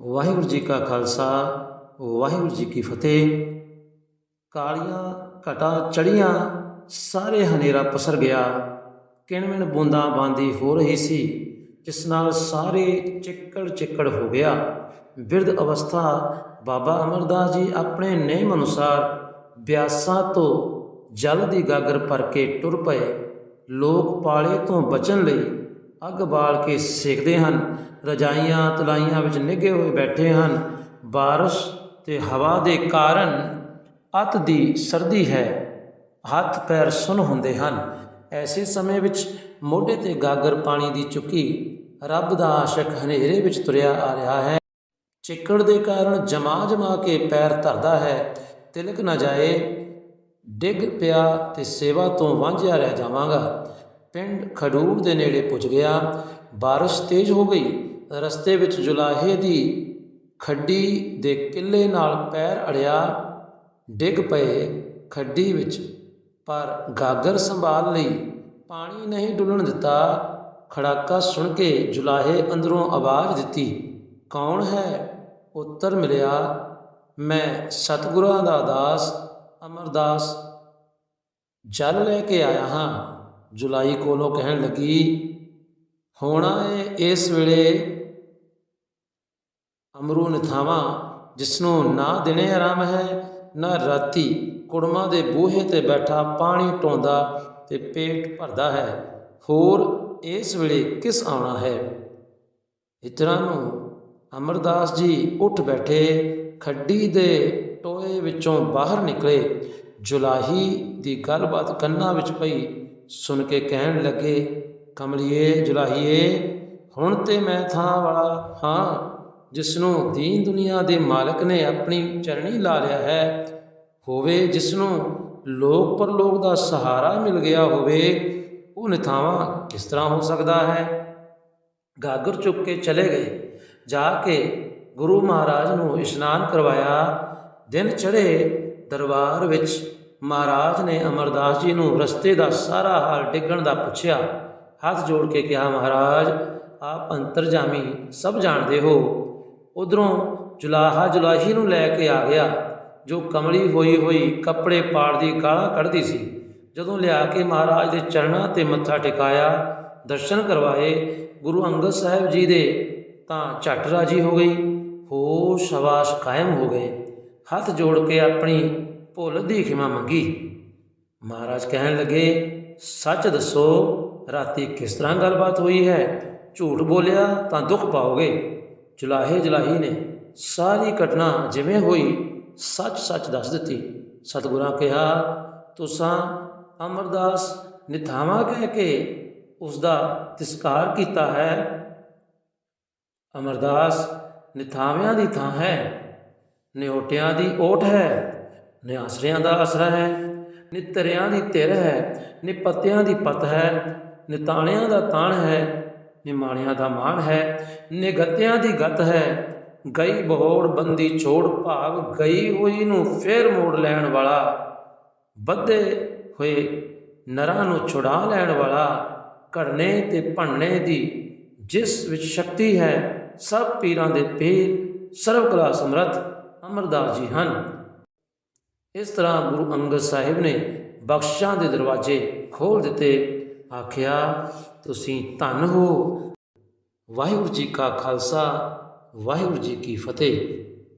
ਵਾਹਿਗੁਰੂ ਜੀ ਕਾ ਖਾਲਸਾ, ਵਾਹਿਗੁਰੂ ਜੀ ਕੀ ਫਤਿਹ। ਕਾਲੀਆਂ ਘਟਾ ਚੜੀਆਂ ਸਾਰੇ ਹਨੇਰਾ ਪਸਰ ਗਿਆ। ਕਿਣਮਿਣ ਬੂੰਦਾਂ ਬਾਂਦੀ ਹੋ ਰਹੀ ਸੀ, ਜਿਸ ਨਾਲ ਸਾਰੇ ਚਿੱਕੜ ਚਿੱਕੜ ਹੋ ਗਿਆ। ਬਿਰਧ ਅਵਸਥਾ, ਬਾਬਾ ਅਮਰਦਾਸ ਜੀ ਆਪਣੇ ਨੇਮ ਅਨੁਸਾਰ ਬਿਆਸਾਂ ਤੋਂ ਜਲ ਦੀ ਗਾਗਰ ਭਰ ਕੇ ਟੁਰ ਪਏ। ਲੋਕ ਪਾਲੇ ਤੋਂ ਬਚਣ ਲਈ ਅੱਗ ਬਾਲ ਕੇ ਸੇਕਦੇ ਹਨ, ਰਜਾਈਆਂ ਤਲਾਈਆਂ ਵਿੱਚ ਨਿੱਘੇ ਹੋਏ ਬੈਠੇ ਹਨ। ਬਾਰਿਸ਼ ਤੇ ਹਵਾ ਦੇ ਕਾਰਨ ਅਤ ਦੀ ਸਰਦੀ ਹੈ। ਹੱਥ ਪੈਰ ਸੁੰਨ ਹੁੰਦੇ ਹਨ। ਐਸੇ ਸਮੇਂ ਵਿੱਚ ਮੋਢੇ ਤੇ ਗਾਗਰ ਪਾਣੀ ਦੀ ਚੁੱਕੀ ਰੱਬ ਦਾ ਆਸ਼ਿਕ ਹਨੇਰੇ ਵਿੱਚ ਤੁਰਿਆ ਆ ਰਿਹਾ ਹੈ। ਚਿੱਕੜ ਦੇ ਕਾਰਨ ਜਮਾ ਜਮਾ ਕੇ ਪੈਰ ਧਰਦਾ ਹੈ। ਤਿਲਕ ਨਾ ਜਾਏ, ਡਿੱਗ ਪਿਆ ਤੇ ਸੇਵਾ ਤੋਂ ਵਾਂਝਿਆ ਰਹਿ ਜਾਵਾਂਗਾ। ਪਿੰਡ ਖਡੂਰ ਦੇ ਨੇੜੇ ਪੁੱਜ ਗਿਆ। ਬਾਰਿਸ਼ ਤੇਜ਼ ਹੋ ਗਈ। ਰਸਤੇ ਵਿੱਚ ਜੁਲਾਹੇ ਦੀ ਖੱਡੀ ਦੇ ਕਿੱਲੇ ਨਾਲ ਪੈਰ ਅੜਿਆ। ਡਿੱਗ ਪਏ ਖੱਡੀ ਵਿੱਚ, ਪਰ ਗਾਗਰ ਸੰਭਾਲ ਲਈ ਪਾਣੀ ਨਹੀਂ ਡੁੱਲਣ ਦਿੱਤਾ। ਖੜਾਕਾ ਸੁਣ ਕੇ ਜੁਲਾਹੇ ਅੰਦਰੋਂ ਆਵਾਜ਼ ਦਿੱਤੀ, ਕੌਣ ਹੈ? ਉੱਤਰ ਮਿਲਿਆ, ਮੈਂ ਸਤਿਗੁਰਾਂ ਦਾ ਦਾਸ, ਅਮਰਦਾਸ। ਜਲ ਲੈ ਕੇ ਆਇਆ ਹਾਂ। ਜੁਲਾਈ ਕੋਲੋਂ ਕਹਿਣ ਲੱਗੀ, ਹੋਣਾ ਏ ਇਸ ਵੇਲੇ ਅਮਰੂ ਨਿਥਾਵਾਂ ਜਿਸ ਨੂੰ ਨਾ ਦਿਨੇ ਆਰਾਮ ਹੈ, ਨਾ ਰਾਤੀ ਕੁੜਮਾਂ ਦੇ ਬੂਹੇ ਤੇ ਬੈਠਾ ਪਾਣੀ ਟੋਂਦਾ ਤੇ ਪੇਟ ਭਰਦਾ ਹੈ, ਹੋਰ ਇਸ ਵੇਲੇ ਕਿਸ ਆਉਣਾ ਹੈ? ਇਤਰਾਂ ਨੂੰ ਅਮਰਦਾਸ ਜੀ ਉੱਠ ਬੈਠੇ, ਖੱਡੀ ਦੇ ਟੋਏ ਵਿੱਚੋਂ ਬਾਹਰ ਨਿਕਲੇ। ਜੁਲਾਹੀ ਦੀ ਗੱਲਬਾਤ ਕੰਨਾਂ ਵਿੱਚ ਪਈ। ਸੁਣ ਕੇ ਕਹਿਣ ਲੱਗੇ, ਕਮਲੀਏ, ਜੁਲਾਹੀਏ, ਹੁਣ ਤੇ ਮੈਂ ਥਾਂ ਵਾਲਾ ਹਾਂ ਜਿਸ ਨੂੰ ਦੀਨ ਦੁਨੀਆ ਦੇ ਮਾਲਕ ਨੇ ਆਪਣੀ ਚਰਣੀ ਲਾ ਲਿਆ ਹੈ, ਹੋਵੇ ਜਿਸ ਨੂੰ ਲੋਕ ਪਰਲੋਕ ਦਾ ਸਹਾਰਾ ਮਿਲ ਗਿਆ ਹੋਵੇ, ਉਹ ਨਿਥਾਵਾਂ ਕਿਸ ਤਰ੍ਹਾਂ ਹੋ ਸਕਦਾ ਹੈ? ਗਾਗਰ ਚੁੱਕ ਕੇ ਚਲੇ ਗਏ। ਜਾ ਕੇ ਗੁਰੂ ਮਹਾਰਾਜ ਨੂੰ ਇਸ਼ਨਾਨ ਕਰਵਾਇਆ। ਦਿਨ ਚੜ੍ਹੇ ਦਰਬਾਰ ਵਿੱਚ ਮਹਾਰਾਜ ਨੇ ਅਮਰਦਾਸ ਜੀ ਨੂੰ ਰਸਤੇ ਦਾ ਸਾਰਾ ਹਾਲ ਡਿੱਗਣ ਦਾ ਪੁੱਛਿਆ। ਹੱਥ ਜੋੜ ਕੇ ਕਿਹਾ, ਮਹਾਰਾਜ, ਆਪ ਅੰਤਰਜਾਮੀ ਸਭ ਜਾਣਦੇ ਹੋ। ਉਧਰੋਂ ਜੁਲਾਹਾ ਜੁਲਾਹੀ ਨੂੰ ਲੈ ਕੇ ਆ ਗਿਆ, ਜੋ ਕਮਲੀ ਹੋਈ ਹੋਈ ਕੱਪੜੇ ਪਾੜਦੀ ਗਾਲਾਂ ਕੱਢਦੀ ਸੀ। ਜਦੋਂ ਲਿਆ ਕੇ ਮਹਾਰਾਜ ਦੇ ਚਰਨਾਂ ਤੇ ਮੱਥਾ ਟਿਕਾਇਆ, ਦਰਸ਼ਨ ਕਰਵਾਏ, ਗੁਰੂ ਅੰਗਦ ਸਾਹਿਬ ਜੀ ਦੇ ਤਾਂ ਝਟ ਰਾਜੀ ਹੋ ਗਈ। ਹੋਸ਼ ਹਵਾਸ ਕਾਇਮ ਹੋ ਗਏ। ਹੱਥ ਜੋੜ ਕੇ ਆਪਣੀ ਭੁੱਲ ਦੀ ਖਿਮਾ ਮੰਗੀ। ਮਹਾਰਾਜ ਕਹਿਣ ਲੱਗੇ, ਸੱਚ ਦੱਸੋ, ਰਾਤੀ ਕਿਸ ਤਰ੍ਹਾਂ ਗੱਲਬਾਤ ਹੋਈ ਹੈ? ਝੂਠ ਬੋਲਿਆ ਤਾਂ ਦੁੱਖ ਪਾਓਗੇ? ਜੁਲਾਹੇ ਜੁਲਾਹੀ ਨੇ ਸਾਰੀ ਘਟਨਾ ਜਿਵੇਂ ਹੋਈ ਸੱਚ ਸੱਚ ਦੱਸ ਦਿੱਤੀ। ਸਤਿਗੁਰਾਂ ਕਿਹਾ, ਤੁਸਾਂ ਅਮਰਦਾਸ ਨਿਥਾਵਾ ਕਹਿ ਕੇ ਉਸ ਦਾ ਤਿਸਕਾਰ ਕੀਤਾ ਹੈ? ਅਮਰਦਾਸ, ਨਿਥਾਵਿਆਂ ਦੀ ਥਾਂ ਹੈ। ਨਿਉਟਿਆਂ ਦੀ ਓਟ ਹੈ। ਨਿਆਸਰਿਆਂ ਦਾ ਆਸਰਾ ਹੈ, ਨਿਤਰਿਆਂ ਦੀ ਧਿਰ ਹੈ, ਨਿਪੱਤਿਆਂ ਦੀ ਪਤ ਹੈ ਨਿਤਾਣਿਆਂ ਦਾ ਤਾਣ ਹੈ ਨਿਮਾਣਿਆਂ ਦਾ ਮਾਣ ਹੈ, ਨਿਗਤਿਆਂ ਦੀ ਗਤ ਹੈ। ਗਈ ਬਹੋੜ ਬੰਦੀ ਛੋੜ ਭਾਗ, ਗਈ ਹੋਈ ਨੂੰ ਫੇਰ ਮੋੜ ਲੈਣ ਵਾਲਾ ਬੱਧੇ ਹੋਏ ਨਰਾਂ ਨੂੰ ਛੁਡਾ ਲੈਣ ਵਾਲਾ, ਘੜਨੇ ਤੇ ਭੰਨੇ ਦੀ ਜਿਸ ਵਿੱਚ ਸ਼ਕਤੀ ਹੈ, ਸਭ ਪੀਰਾਂ ਦੇ ਪੀਰ, ਸਰਵ ਕਲਾ ਸਮਰੱਥ ਅਮਰਦਾਸ ਜੀ ਹਨ। ਇਸ ਤਰ੍ਹਾਂ ਗੁਰੂ ਅੰਗਦ ਸਾਹਿਬ ਨੇ ਬਖਸ਼ਾਂ ਦੇ ਦਰਵਾਜ਼ੇ ਖੋਲ ਦਿੱਤੇ, ਆਖਿਆ, ਤੁਸੀਂ ਧੰਨ ਹੋ। ਵਾਹਿਗੁਰੂ ਜੀ ਕਾ ਖਾਲਸਾ, ਵਾਹਿਗੁਰੂ ਜੀ ਕੀ ਫਤਿਹ।